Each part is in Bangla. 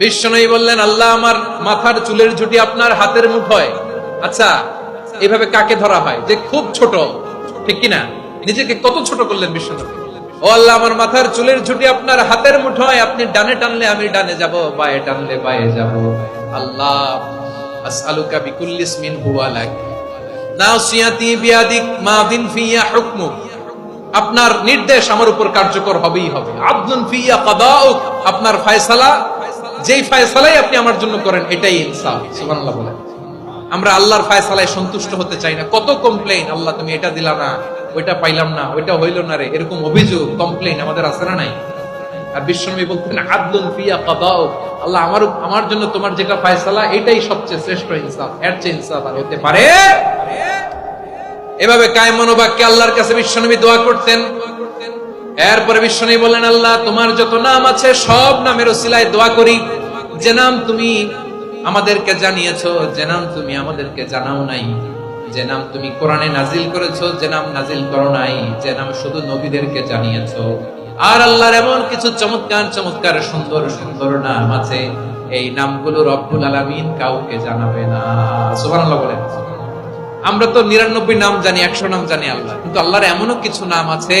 বিশ্বনবী বললেন, আল্লাহ আমার মাথার চুলের ঝুটি আপনার হাতের মুঠোয় আচ্ছা এভাবে কাকে ধরা হয়? যে খুব ছোট, ঠিক কিনা? নিজেকে কত ছোট করলেন বিশ্বনবী ও আল্লাহ, আমার মাথার চুলের ঝুটি আপনার হাতের মুঠোয় আপনি ডানে টানলে আমি ডানে যাব, বায়ে টানলে বায়ে যাব। আল্লাহ, আসআলুকা বিকুল্লি ইসমিন হুয়া লাক। নাসিয়াতি বিয়াদিক মাদিন ফিয়া হুকমুক। আপনার নির্দেশ আমার উপর কার্যকর হবেই হবে। আব্দুল ফিয়া কাদাউক। আপনার ফয়সালা যেই ফয়সালাই আপনি আমার জন্য করেন, এটাই ইনসাফ, সুবহানাল্লাহ বলেন। আমরা আল্লাহর ফয়সালায় সন্তুষ্ট হতে চাই না। কত কমপ্লেইন আল্লাহ তুমি এটা দিলা না, ওইটা পাইলাম না, ওইটা হইল না রে, এরকম অভিযোগ কমপ্লেইন আমাদের আছে না নাই? আর বিশ্বনবী বলতেন আব্দুল ফিয়া কাদাউক আল্লাহ আমার আমার জন্য তোমার যেটা ফয়সালা, এটাই সবচেয়ে শ্রেষ্ঠ ইনসাফ, এর চেয়ে ইনসাফ আর হতে পারে? এভাবে কায় মনোবাক্যে আল্লাহর কাছে বিশ্বনবী দোয়া করতেন। এরপরে বিশ্বনবী বললেন, আল্লাহ, তোমার যত নাম আছে, সব নামের ওসিলায় দোয়া করি। যে নাম তুমি আমাদেরকে জানিয়েছো, যে নাম তুমি আমাদেরকে জানাও নাই। যে নাম তুমি কোরআনে নাজিল করেছ, যে নাম নাজিল করো নাই। যে নাম শুধু নবীদেরকে জানিয়েছো। আর আল্লাহর এমন কিছু চমৎকার চমৎকার, সুন্দর সুন্দর নাম আছে। এই নামগুলো রব্বুল আলামিন কাউকে জানাবে না। সুবহানাল্লাহ বলেন। আমরা তো নিরানব্বই নাম জানি, একশো নাম জানি আল্লাহ। কিন্তু আল্লাহর এমনও কিছু নাম আছে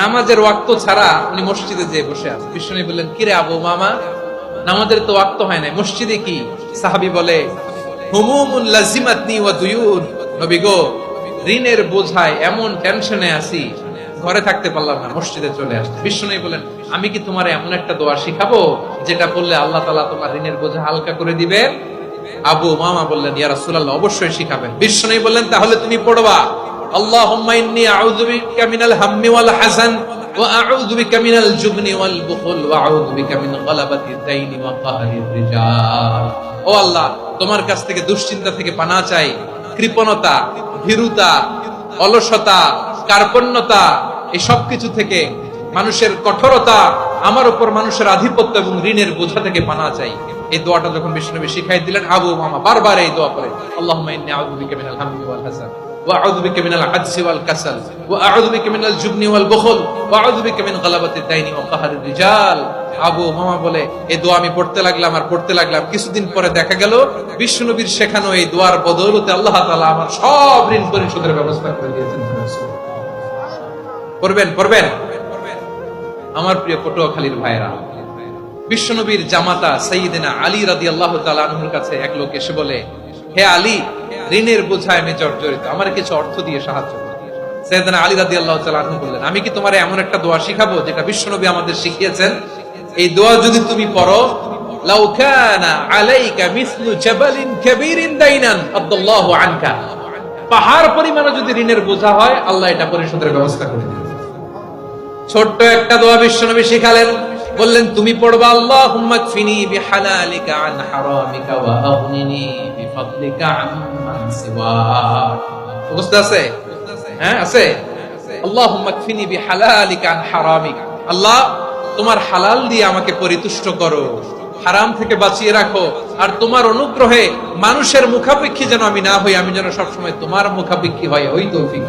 নামাজের ওয়াক্ত ছাড়া উনি মসজিদে যেয়ে বসে আছে বিষ্ণু বললেন, কিরে আবু উমামা? নামাজের তো ওয়াক্ত হয় না মসজিদে কি? সাহাবী বলে ঋণের বোঝায় এমন টেনশনে ঘরে থাকতে পারলাম না, মসজিদে চলে আসছে বিষ্ণু বলেন আমি কি তোমার এমন একটা দোয়া শিখাবো, যেটা বললে আল্লাহ তালা তোমার ঋণের বোঝা হালকা করে দিবে আবু মামা বললেন, ইয়া অবশ্যই শিখাবেন। বিষ্ণু বললেন, তাহলে তুমি পড়বা। ও আল্লাহ, তোমার কাছ থেকে দুশ্চিন্তা থেকে পানা চাই। কৃপণতা, ভীরুতা, অলসতা, কার্পণ্যতা, এই সব কিছু থেকে মানুষের কঠোরতা, আমার উপর মানুষের আধিপত্য এবং ঋণের বোঝা থেকে পানা চাই। এই দোয়াটা যখন বিষ্ণুনবী শিখাই দিলেন, আবু মামা বারবার এই দোয়া করে, আল্লাহুম্মা মিনাল জুবনি ওয়াল বুখল ওয়া আউযু বিকা মিন গালাবাতিদ দাইনি ওয়া কাহরির রিজাল। আবু মামা বলে এই দোয়া আমি পড়তে লাগলাম আর পড়তে লাগলাম। কিছুদিন পরে দেখা গেল শেখানো এই দোয়ার বদৌলতে আল্লাহ আমার সব ঋণ পরিশোধের ব্যবস্থা করে দিয়েছেন। আমার প্রিয় পটুয়াখালীর ভাইরা বিশ্বনবীর জামাতা সঈদিনা আলী আল্লাহ তালুর কাছে এক লোক এসে বলে, হে আলী ঋণের বোঝায় আমি জর্জরিত। আমার কিছু অর্থ দিয়ে সাহায্য আলী আল্লাহ বললেন, আমি কি তোমার এমন একটা দোয়া শিখাবো যেটা বিশ্বনবী আমাদের শিখিয়েছেন? এই দোয়া যদি তুমি পড়ো পাহাড় পরিমাণে যদি ঋণের বোঝা হয়, আল্লাহ এটা পরিশোধের ব্যবস্থা করে ছোট্ট একটা দোয়া বিশ্বনবী শিখালেন। বললেন, তুমি পড়বা, আল্লাহুম্মা কফিনি বিহালালিকা আন হারামিকা ওয়া আগনিনি বিফাদলিকা আম্মান সিওয়াক বুঝতে আছে? হ্যাঁ আছে। বিহালালিকা আন হারামিক। আল্লাহ, তোমার হালাল দিয়ে আমাকে পরিতুষ্ট করো, হারাম থেকে বাঁচিয়ে রাখো, আর তোমার অনুগ্রহে মানুষের মুখাপেক্ষী যেন আমি না হই, আমি যেন সবসময় তোমার মুখাপেক্ষী হয় ওই তৌফিক